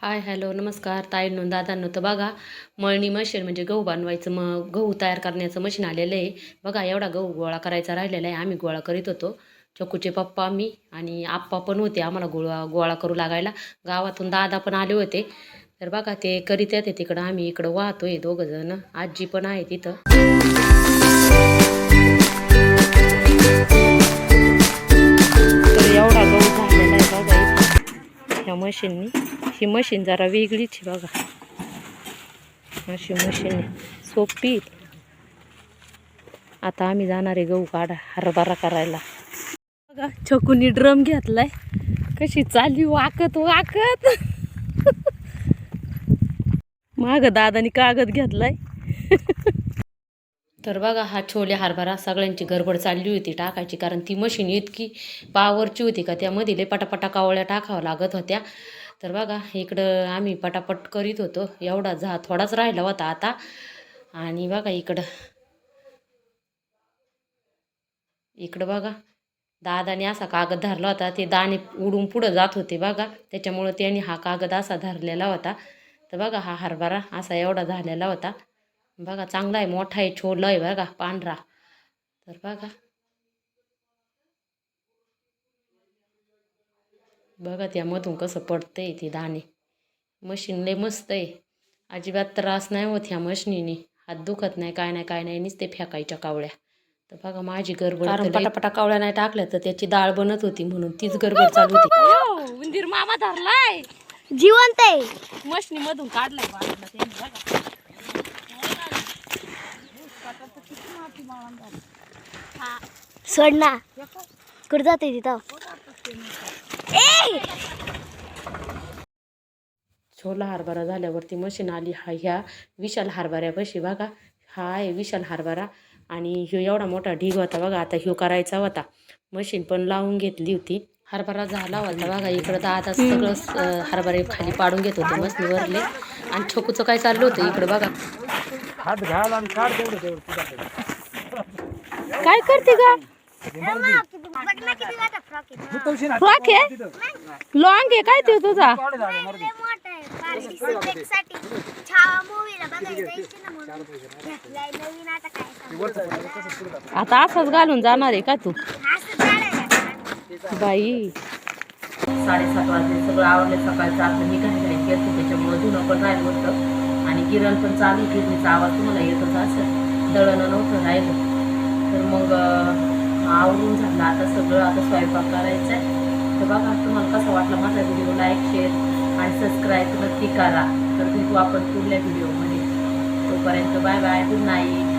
Hi hello नमस्कार. ताईंनो दादांनो तर बघा मळणी मशीन म्हणजे गहू बनवायचं. मग गहू तयार करण्याचं मशीन आलेलं आहे. बघा एवढा गहू गोळा करायचा राहिलेला आहे. आम्ही गोळा करीत होतो. चकूचे पप्पा मी आणि आप्पा पण होते आम्हाला गोळा गोळा करू लागायला. गावातून दादा पण आले होते. तर बघा ते करीत येते तिकडं. आम्ही इकडं वाहतोय दोघं जण. आजी पण आहे तिथं. एवढा गहू झालेला आहे बघा मशीननी ही मशीन जरा वेगळीच आहे बघा. अशी मशीन सोपी आता आम्ही जाणार आहे गहू काढा हरभरा करायला. बघा छकुनी ड्रम घेतलाय. कशी चालली वाकत वाकत. माग दादानी कागद घेतलाय. तर बघा हा छोले हरभरा सगळ्यांची गडबड चालली होती टाकायची कारण ती मशीन इतकी पावरची होती का त्यामध्ये लय पटापटा कावळ्या टाकाव्या लागत होत्या. तर बघा इकडं आम्ही पटापट करीत होतो. एवढा झा थोडाच राहिला होता आता. आणि बघा इकडं. इकडं बघा दादाने असा कागद धरला होता. ते दाणे उडून पुढं जात होते बघा. त्याच्यामुळं त्यांनी हा कागद असा धरलेला होता. तर बघा हा हरभरा असा एवढा झालेला होता. बघा चांगला आहे मोठा आहे छोला आहे बघा पांढरा. तर बघा. बघा त्यामधून कसं पडतंय ते दाणे. मशीन लय मस्त आहे. अजिबात त्रास नाही होत ह्या मशिनीने. हात दुखत नाही काय नाही काय नाही नुसते फेकायच्या कावळ्या. तर बघा माझी गडबड कारण पटापटा कावळ्या नाही टाकल्या तर त्याची डाळ बनत होती म्हणून तीच गडबड चालू होती. उंदीर मामा धरलाय. जिवंत आहे. मशनी मधून काढलाय बाजूला त्यांनी बघा. सोड ना. कुठं जाते तिथं? छोला हरभरा झाल्यावरती मशीन आली. हा ह्या विशाल हरभऱ्यापाशी बघा. हा आहे विशाल हरभरा आणि ह्यो एवढा मोठा ढीग होता बघा. आता ह्यो करायचा होता. मशीन पण लावून घेतली होती. हरभरा झाला होता बघा. इकडं तर आता सगळं हरभरे खाली पाडून घेत होते मशनीवरले. आणि छोकूचं काय चाललं होतं इकडं बघा. हात घाल आणि काय करते का. फ्रॉक आहे? लॉंग आहे काय ते तुझा. आता असंच घालून जाणार आहे का तू? बाई. साडेसात वाजले सगळं आवडले सकाळचं. आपलं निघायला घाई केलं त्याच्यामुळं धुणं पण राहिलं होतं. आणि किरण पण चालू किरणीचा आवाज तुम्हाला येतच असेल. दळणं नव्हतं राहिलं. तर मग आवडून झालं. आता सगळं आता स्वयंपाक करायचा आहे तर बघा तुम्हाला कसं वाटलं माझा व्हिडिओ लाईक शेअर आणि सबस्क्राईब नक्की करा. तर भेटू आपण पुढल्या व्हिडिओमध्ये तोपर्यंत बाय बाय गुड नाईट